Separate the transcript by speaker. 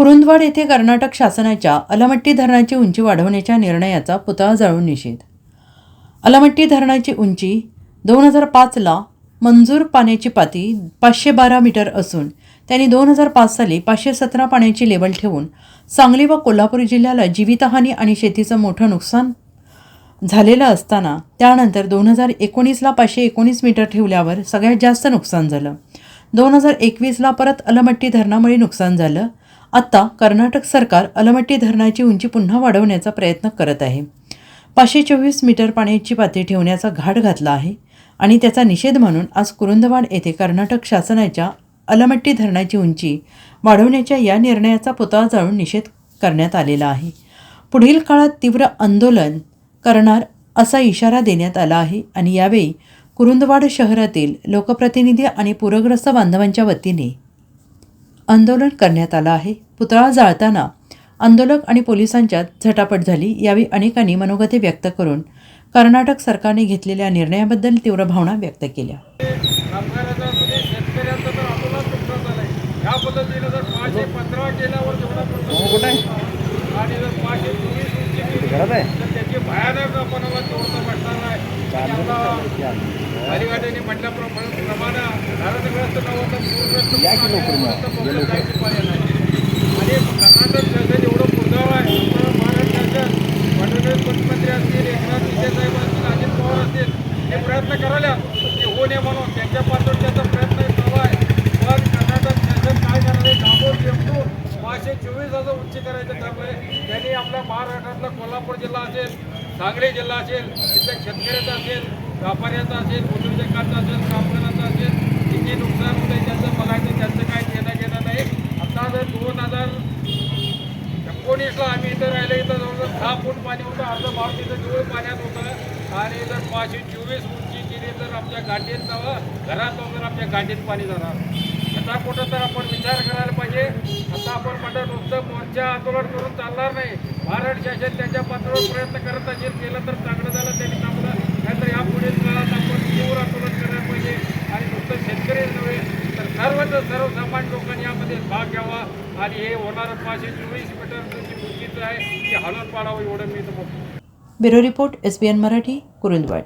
Speaker 1: कुरुंदवाड येथे कर्नाटक शासनाच्या अलमट्टी धरणाची उंची वाढवण्याच्या निर्णयाचा पुतळा जाळून निषेध. अलमट्टी धरणाची उंची दोन हजार पाचला मंजूर पाण्याची पाती पाचशे बारा मीटर असून त्यांनी दोन हजार पाच साली पाचशे सतरा पाण्याची लेवल ठेवून सांगली व कोल्हापूर जिल्ह्याला जीवितहानी आणि शेतीचं मोठं नुकसान झालेलं असताना त्यानंतर दोन हजार एकोणीसला पाचशे एकोणीस मीटर ठेवल्यावर सगळ्यात जास्त नुकसान झालं. दोन हजार एकवीसला परत अलमट्टी धरणामुळे नुकसान झालं. आत्ता कर्नाटक सरकार अलमट्टी धरणाची उंची पुन्हा वाढवण्याचा प्रयत्न करत आहे. पाचशे चोवीस मीटर पाण्याची पातळी ठेवण्याचा घाट घातला आहे आणि त्याचा निषेध म्हणून आज कुरुंदवाड येथे कर्नाटक शासनाच्या अलमट्टी धरणाची उंची वाढवण्याच्या या निर्णयाचा पुतळा जाळून निषेध करण्यात आलेला आहे. पुढील काळात तीव्र आंदोलन करणार असा इशारा देण्यात आला आहे आणि यावेळी कुरुंदवाड शहरातील लोकप्रतिनिधी आणि पूरग्रस्त बांधवांच्या वतीने आंदोलन करण्यात आलं आहे. पुतळा जाळताना आंदोलक आणि पोलिसांच्यात झटापट झाली यावेळी अनेकांनी मनोगते व्यक्त करून कर्नाटक सरकारने घेतलेल्या निर्णयाबद्दल तीव्र भावना व्यक्त केल्या.
Speaker 2: या म्हटल्याप्रमाणे कर्नाटक शासन एवढं पुरगाव आहे. आपलं महाराष्ट्र शासन फडणवीस मुख्यमंत्री असतील एकनाथ विजयसाहेब साहेब असतील अजित पवार असतील हे प्रयत्न करायला की होऊ नये म्हणून त्यांच्या पातळीचा प्रयत्न चालू आहे. पण कर्नाटक शासन काय करायला दाबून घेऊन पाचशे चोवीस हजार उंची करायचं आहे. त्यांनी आपल्या महाराष्ट्रातला कोल्हापूर जिल्हा असेल सांगली जिल्हा असेल तिथल्या शेतकऱ्याचा असेल व्यापाऱ्याचा असेल उद्योजकांचा असेल कामगारांचा असेल किती नुकसान होतं त्याचं बघायचं त्यांचं काय घेणं घेणं नाही आता जर दोन हजार एकोणीसला आम्ही इथं राहिलं इथं जवळजवळ दहा फूट पाणी होतं अर्धा भाव तिथं जवळ पाण्यात होतं. आणि जर पाचशे चोवीस उंची केली तर आमच्या गाठीत घरात वगैरे आमच्या गाठीत पाणी जाणार. आता कुठं तर आपण विचार करायला पाहिजे. आता आपण म्हणतो नुसतं मोर्चा आंदोलन करून चालणार नाही. महाराष्ट्र शासन त्यांच्या पातळीवर प्रयत्न करत असेल केलं तर चांगलं झालं त्यांनी थांबलं नाहीतर या पुढील काळात आपण तीव्र आंदोलन करायला पाहिजे. आणि नुसतं शेतकरी नव्हे तर सर्वच सर्वसामान्य लोकांनी यामध्ये भाग घ्यावा. आणि हे होणारं पाचशे चोवीस मीटर आहे की हलत पाडावं एवढं मी तर म्हणतो
Speaker 1: bureau report S B N Marathi Kurundwad.